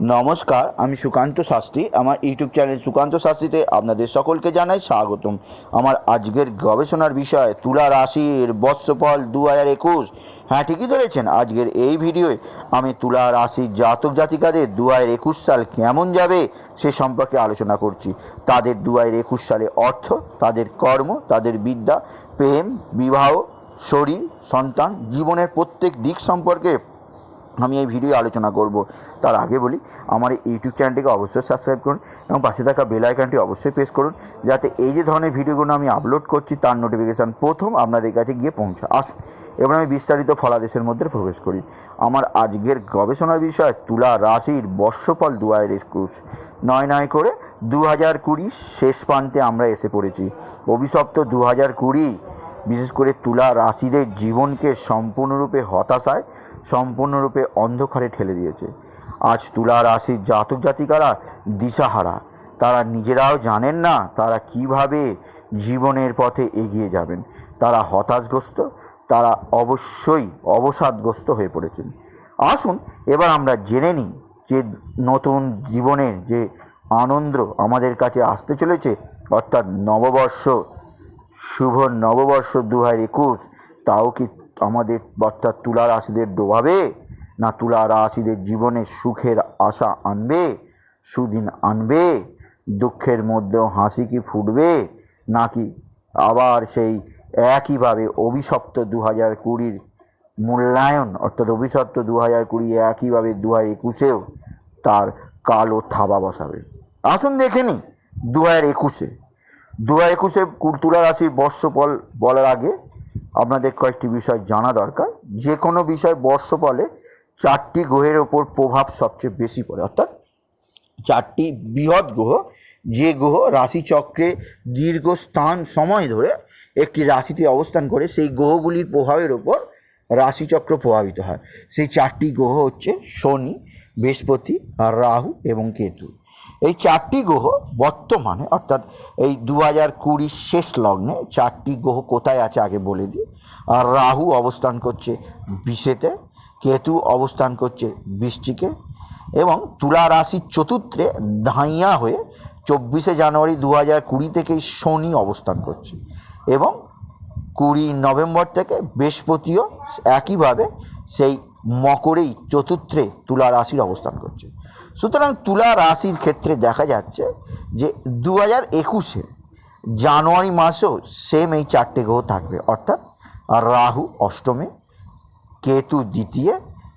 নমস্কার, আমি সুকান্ত শাস্ত্রী। আমার ইউটিউব চ্যানেল সুকান্ত শাস্ত্রীতে আপনাদের সকলকে জানাই স্বাগতম। আমার আজকের গবেষণার বিষয়, তুলা রাশির বৎসফল দু হাজার একুশ। হ্যাঁ ঠিকই ধরেছেন, আজকের এই ভিডিওয়ে আমি তুলা রাশির জাতক জাতিকাদের দু হাজার একুশ সাল কেমন যাবে সে সম্পর্কে আলোচনা করছি। তাদের দু হাজার একুশ সালে অর্থ, তাদের কর্ম, তাদের বিদ্যা, প্রেম, বিবাহ, শরীর, সন্তান, জীবনের প্রত্যেক দিক সম্পর্কে আমি এই ভিডিও আলোচনা করব। তার আগে বলি, আমার ইউটিউব চ্যানেলটিকে অবশ্যই সাবস্ক্রাইব করুন এবং পাশে থাকা বেল আইকনটি অবশ্যই প্রেস করুন, যাতে এই যে ধরনের ভিডিওগুলো আমি আপলোড করছি, তার নোটিফিকেশান প্রথম আপনাদের কাছে গিয়ে পৌঁছা আসুন এবার আমি বিস্তারিত ফলাদেশের মধ্যে প্রবেশ করি। আমার আজকের গবেষণার বিষয়, তুলা রাশির বর্ষফল দু হাজার একুশ। নয় নয় করে দু হাজার কুড়ি শেষ প্রান্তে আমরা এসে পড়েছি। অভিশপ্ত দু হাজার কুড়ি, বিশেষ করে তুলা রাশিদের জীবনকে সম্পূর্ণরূপে হতাশায় সম্পূর্ণরূপে অন্ধকারে ঠেলে দিয়েছে। আজ তুলা রাশির জাতক জাতিকারা দিশাহারা। তারা নিজেরাও জানেন না তারা কীভাবে জীবনের পথে এগিয়ে যাবেন। তারা হতাশগ্রস্ত, তারা অবশ্যই অবসাদগ্রস্ত হয়ে পড়েছেন। আসুন, এবার আমরা জেনে নিই যে নতুন জীবনের যে আনন্দ আমাদের কাছে আসতে চলেছে, অর্থাৎ নববর্ষ, শুভ নববর্ষ দু হাজার একুশ, তাও কি আমাদের অর্থাৎ তুলা রাশিদের ডোবাবে না তুলা রাশিদের জীবনে সুখের আশা আনবে, সুদিন আনবে, দুঃখের মধ্যেও হাসি কি ফুটবে, নাকি আবার সেই একইভাবে অভিশপ্ত দু হাজার কুড়ির মূল্যায়ন, অর্থাৎ অভিশপ্ত দু হাজার কুড়ি একইভাবে দু হাজার একুশেও তার কালো থাবা বসাবে। আসুন দেখে নিই দু হাজার একুশে। দু হাজার একুশে তুলা রাশির বর্ষফল বলার আগে আপনাদের কয়েকটি বিষয় জানা দরকার। যে কোনো বিষয় বর্ষফলে চারটি গ্রহের ওপর প্রভাব সবচেয়ে বেশি পড়ে, অর্থাৎ চারটি বৃহৎ গ্রহ, যে গ্রহ রাশিচক্রে দীর্ঘ স্থান সময় ধরে একটি রাশিতে অবস্থান করে, সেই গ্রহগুলির প্রভাবের ওপর রাশিচক্র প্রভাবিত হয়। সেই চারটি গ্রহ হচ্ছে শনি, বৃহস্পতি, রাহু এবং কেতু। এই চারটি গ্রহ বর্তমানে, অর্থাৎ এই দু হাজার কুড়ির শেষ লগ্নে চারটি গ্রহ কোথায় আছে আগে বলে দিই। আর রাহু অবস্থান করছে বিষেতে, কেতু অবস্থান করছে বৃষ্টিকে এবং তুলা রাশির চতুর্থে ধাইয়া হয়ে চব্বিশে জানুয়ারি দু হাজার কুড়ি থেকেই শনি অবস্থান করছে এবং কুড়ি নভেম্বর থেকে বৃহস্পতিও একইভাবে সেই মকরেই চতুর্থে তুলা রাশির অবস্থান করছে। সুতরাং তুলা রাশির ক্ষেত্রে দেখা যাচ্ছে যে দু হাজার একুশে জানুয়ারি মাসেও সেম এই চারটে গ্রহ থাকবে। অর্থাৎ রাহু অষ্টমে, কেতু দ্বিতীয়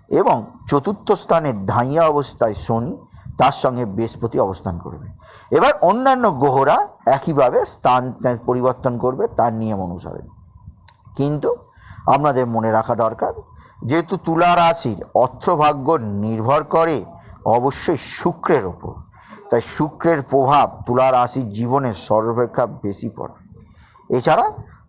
এবং চতুর্থ স্থানে ধাইয়া অবস্থায় শনি তার সঙ্গে বৃহস্পতি অবস্থান করবে। এবার অন্যান্য গ্রহরা একইভাবে স্থান পরিবর্তন করবে তার নিয়ম অনুসারে। কিন্তু আপনাদের মনে রাখা দরকার, যেহেতু তুলা রাশির অর্থভাগ্য নির্ভর করে অবশ্যই শুক্রের ওপর তাই শুক্রের প্রভাব তুলা রাশির জীবনে সর্বাপেক্ষা বেশি পড়ে। এছাড়া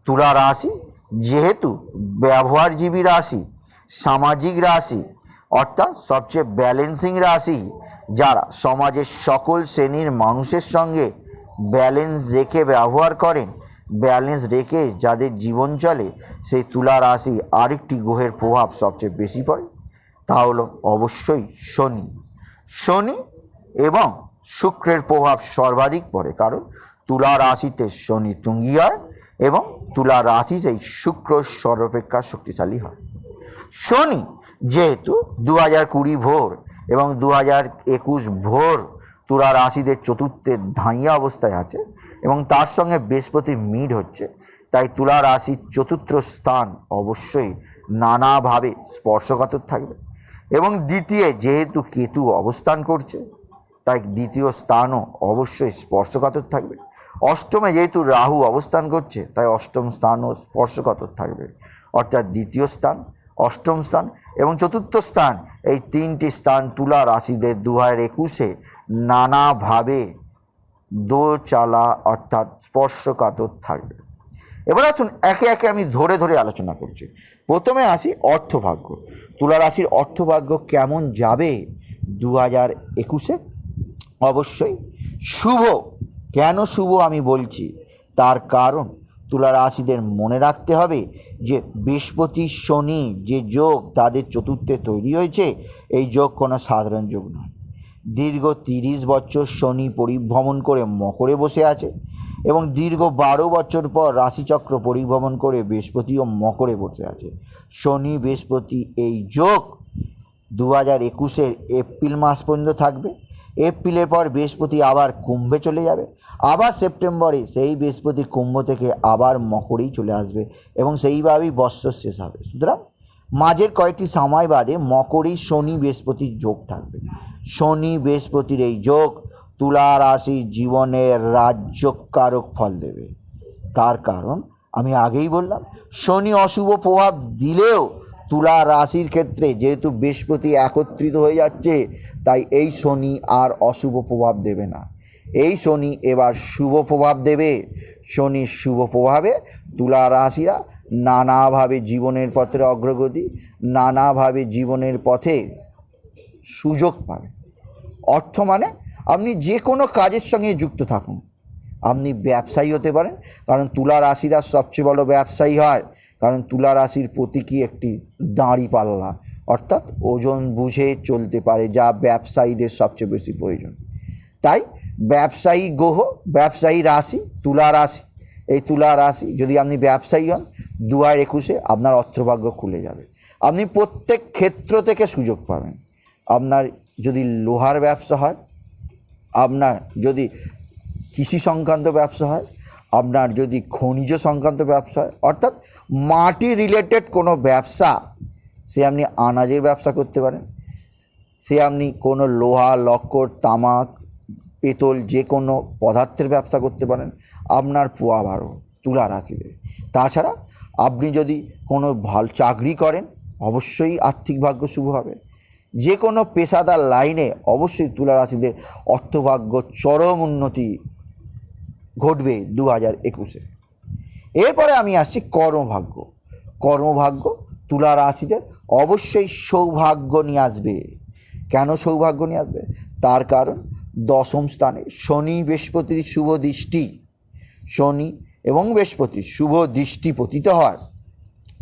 তুলা রাশি যেহেতু ব্যবহারজীবী রাশি, সামাজিক রাশি, অর্থাৎ সবচেয়ে ব্যালেন্সিং রাশি, যারা সমাজের সকল শ্রেণির মানুষের সঙ্গে ব্যালেন্স রেখে ব্যবহার করেন ব্যালেন্স রেখে যাদের জীবন চলে, সেই তুলা রাশি আরেকটি গ্রহের প্রভাব সবচেয়ে বেশি পড়ে। তা হলো অবশ্যই শনি। শনি এবং শুক্রের প্রভাব সর্বাধিক পড়ে। কারণ তুলা রাশিতে শনি তুঙ্গি হয় এবং তুলা রাশিতেই শুক্র সর্বাপেক্ষা শক্তিশালী হয়। শনি যেহেতু দু হাজার কুড়ি ভোর এবং দু হাজার একুশ ভোর তুলা রাশিদের চতুর্থে ধাইয়া অবস্থায় আছে এবং তার সঙ্গে বৃহস্পতি মিড হচ্ছে, তাই তুলা রাশির চতুর্থ স্থান অবশ্যই নানাভাবে স্পর্শকাতর থাকবে। এবং দ্বিতীয়, যেহেতু কেতু অবস্থান করছে, তাই দ্বিতীয় স্থানও অবশ্যই স্পর্শকাতর থাকবে। অষ্টমে যেহেতু রাহু অবস্থান করছে, তাই অষ্টম স্থানও স্পর্শকাতর থাকবে। অর্থাৎ দ্বিতীয় স্থান, অষ্টম স্থান এবং চতুর্থ স্থান, এই তিনটি স্থান তুলা রাশিদের দু হাজার একুশে নানাভাবে দোচালা অর্থাৎ স্পর্শকাতর থাকবে। এবার আসুন একে একে আমি ধরে ধরে আলোচনা করছি। প্রথমে আসি অর্থভাগ্য। তুলা রাশির অর্থভাগ্য কেমন যাবে দু হাজার একুশে? অবশ্যই শুভ। কেন শুভ আমি বলছি? তার কারণ তুলা রাশিদের মনে রাখতে হবে যে বৃহস্পতি, শনি যে যোগ তাদের চতুর্থে তৈরি হয়েছে, এই যোগ কোনো সাধারণ যোগ নয়। দীর্ঘ তিরিশ বছর শনি পরিভ্রমণ করে মকরে বসে আছে। এবং দীর্ঘ বারো বছর পর রাশিচক্র পরিভ্রমণ করে বৃহস্পতি ও মকরে বসে আছে। শনি, বৃহস্পতি এই যোগ দু হাজার একুশের এপ্রিল মাস পর্যন্ত থাকবে। এপ্রিলের পর বৃহস্পতি আবার কুম্ভে চলে যাবে। আবার সেপ্টেম্বরে সেই বৃহস্পতি কুম্ভ থেকে আবার মকরেই চলে আসবে এবং সেইভাবেই বৎসর শেষ হবে। সুতরাং মাঝের কয়েকটি সময় বাদে মকরেই শনি, বৃহস্পতির যোগ থাকবে। শনি, বৃহস্পতির এই যোগ তুলা রাশি জীবনের রাজ্যকারক ফল দেবে। তার কারণ, আমি আগেই বললাম, শনি অশুভ প্রভাব দিলেও তুলা রাশির ক্ষেত্রে যেহেতু বৃহস্পতি একত্রিত হয়ে যাচ্ছে, তাই এই শনি আর অশুভ প্রভাব দেবে না। এই শনি এবার শুভ প্রভাব দেবে। শনির শুভ প্রভাবে তুলা রাশিরা নানাভাবে জীবনের পথে অগ্রগতি, নানাভাবে জীবনের পথে সুযোগ পাবে। অর্থ মানে আপনি যে কোনো কাজের সঙ্গে যুক্ত থাকুন। আপনি ব্যবসায়ী হতে পারেন, কারণ তুলা রাশিরা সবচেয়ে বড় ব্যবসায়ী হয়, কারণ তুলা রাশির প্রতীকী একটি দাঁড়ি পাল্লা। অর্থাৎ ওজন বুঝে চলতে পারে, যা ব্যবসায়ীদের সবচেয়ে বেশি প্রয়োজন। তাই ব্যবসায়ী গ্রহ, ব্যবসায়ী রাশি, তুলা রাশি। এই তুলা রাশি, যদি আপনি ব্যবসায়ী হন দু হাজার একুশে আপনার অর্থভাগ্য খুলে যাবে। আপনি প্রত্যেক ক্ষেত্র থেকে সুযোগ পাবেন। আপনার যদি লোহার ব্যবসা হয় আপনার যদি কৃষি সংক্রান্ত ব্যবসা হয়, আপনার যদি খনিজ সংক্রান্ত ব্যবসা হয়, অর্থাৎ মাটি রিলেটেড কোনো ব্যবসা, সে আপনি আনাজের ব্যবসা করতে পারেন। সে আপনি কোনো লোহা, লক্কর, তামাক, পেতল যে কোনো পদার্থের ব্যবসা করতে পারেন, আপনার পোয়া বারো, তুলা রাশি তাছাড়া আপনি যদি কোনো ভালো চাকরি করেন, অবশ্যই আর্থিক ভাগ্য শুভ হবে। যে কোনো পেশাদার লাইনে অবশ্যই তুলা রাশিদের অর্থভাগ্য চরম উন্নতি ঘটবে দু হাজার একুশে। এরপরে আমি আসছি কর্মভাগ্য। কর্মভাগ্য তুলা রাশিদের অবশ্যই সৌভাগ্য নিয়ে আসবে। কেন সৌভাগ্য নিয়ে আসবে? তার কারণ দশম স্থানে শনি বৃহস্পতির শুভ দৃষ্টি। শনি এবং বৃহস্পতির শুভ দৃষ্টি পতিত হয়।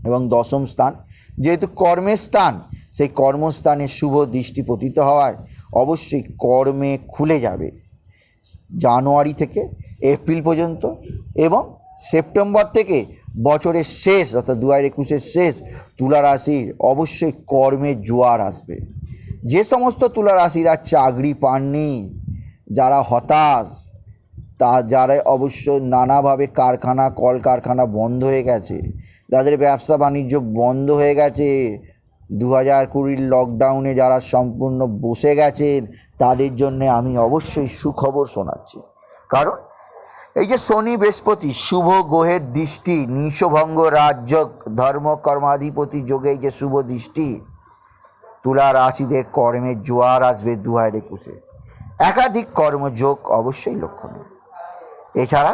এবং দশম স্থান যেহেতু কর্মের স্থান সেই কর্মস্থানে শুভ দৃষ্টি পতিত হওয়ায় অবশ্যই কর্মে খুলে যাবে। জানুয়ারি থেকে এপ্রিল পর্যন্ত এবং সেপ্টেম্বর থেকে বছরের শেষ অর্থাৎ দু হাজার একুশের শেষ তুলা রাশির অবশ্যই কর্মের জোয়ার আসবে। যে সমস্ত তুলা রাশিরা চাকরি পাননি, যারা হতাশ, তা যারা অবশ্য নানাভাবে কারখানা, কলকারখানা বন্ধ হয়ে গেছে, যাদের ব্যবসা বাণিজ্য বন্ধ হয়ে গেছে দু হাজার কুড়ির লকডাউনে যারা সম্পূর্ণ বসে গেছেন, তাদের জন্য আমি অবশ্যই সুখবর শোনাচ্ছি। কারণ এই যে শনি বৃহস্পতি, শুভ গ্রহের দৃষ্টি, নিশভঙ্গ রাজ্য, ধর্ম, কর্মাধিপতি যোগে যে শুভ দৃষ্টি, তুলা রাশিদের কর্মের জোয়ার আসবে দু হাজার একুশে। একাধিক কর্মযোগ অবশ্যই লক্ষণীয়। এছাড়া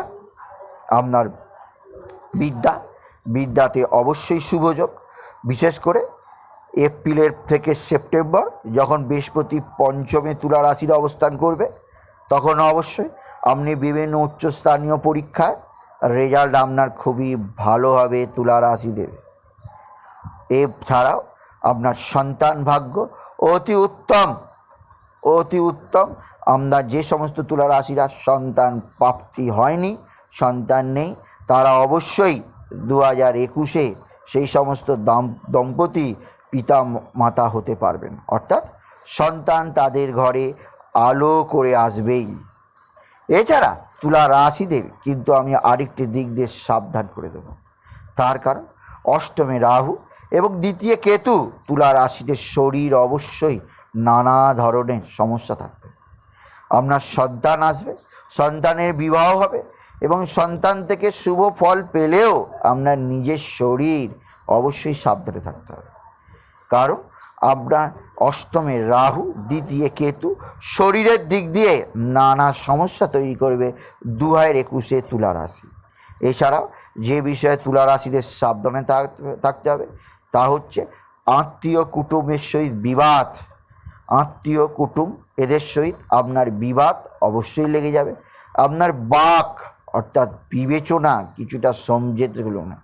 আপনার বিদ্যা, বিদ্যাতে অবশ্যই শুভযোগ বিশেষ করে এপ্রিলের থেকে সেপ্টেম্বর, যখন বৃহস্পতি পঞ্চমে তুলা রাশির অবস্থান করবে, তখন অবশ্যই আপনি বিভিন্ন উচ্চস্থানীয় পরীক্ষায় রেজাল্ট আপনার খুবই ভালো হবে তুলা রাশিদের। এছাড়াও আপনার সন্তান ভাগ্য অতি উত্তম অতি উত্তম। আমরা যে সমস্ত তুলা রাশিরা সন্তান প্রাপ্তি হয়নি, সন্তান নেই, তারা অবশ্যই দু হাজার একুশে সেই সমস্ত দাম, দম্পতি পিতা মাতা হতে পারবেন। অর্থাৎ সন্তান তাদের ঘরে আলো করে আসবেই। এছাড়া তুলা রাশিদের কিন্তু আমি আরেকটি দিক দিয়ে সাবধান করে দেব। তার কারণ অষ্টমে রাহু এবং দ্বিতীয় কেতু তুলা রাশিদের শরীর অবশ্যই নানা ধরনের সমস্যা থাকবে। আপনার সন্তান আসবে, সন্তানের বিবাহ হবে এবং সন্তান থেকে শুভ ফল পেলেও আপনার নিজের শরীর অবশ্যই সাবধানে থাকতে হবে। কারণ আপনার অষ্টমে রাহু, দ্বিতীয় কেতু শরীরের দিক দিয়ে নানা সমস্যা তৈরি করবে দু হাজার একুশে তুলা রাশি। এছাড়াও যে বিষয়ে তুলা রাশিদের সাবধানে থাক- থাকতে হবে তা হচ্ছে আত্মীয় কুটুমের সহিত বিবাদ। আত্মীয় কুটুম এদের সহিত আপনার বিবাদ অবশ্যই লেগে যাবে। আপনার বাক অর্থাৎ বিবেচনা কিছুটা সমঝেতে হলো না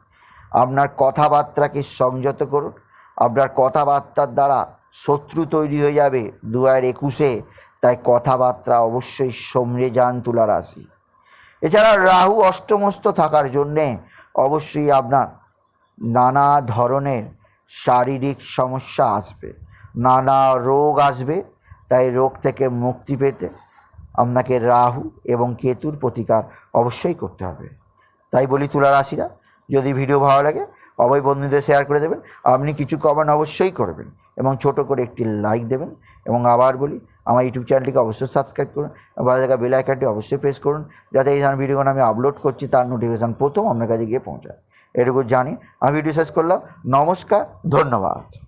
আপনার কথাবার্তাকে সংযত করুন। আপনার কথাবার্তার দ্বারা শত্রু তৈরি হয়ে যাবে দু হাজার একুশে। তাই কথাবার্তা অবশ্যই সমরে যান তুলা রাশি এছাড়া রাহু অষ্টমস্ত থাকার জন্যে অবশ্যই আপনার নানা ধরনের শারীরিক সমস্যা আসবে। নানা রোগ আসবে, তাই রোগ থেকে মুক্তি পেতে আপনাকে রাহু এবং কেতুর প্রতিকার অবশ্যই করতে হবে। তাই বলি তুলা রাশিরা যদি ভিডিও ভালো লাগে অবশ্যই বন্ধুদের শেয়ার করে দেবেন। আপনি কিছু কমেন্ট অবশ্যই করবেন এবং ছোট করে একটি লাইক দেবেন এবং আবার বলি, আমার ইউটিউব চ্যানেলটিকে অবশ্যই সাবস্ক্রাইব করুন ভালো থাকা বেল আইকনটি অবশ্যই প্রেস করুন যাতে এই ধরনের ভিডিওগুলো আমি আপলোড করছি, তার নোটিফিকেশান প্রথম আপনার কাছে গিয়ে পৌঁছায়। এটুকু জানি, আমি ভিডিও শেষ করলাম। নমস্কার, ধন্যবাদ।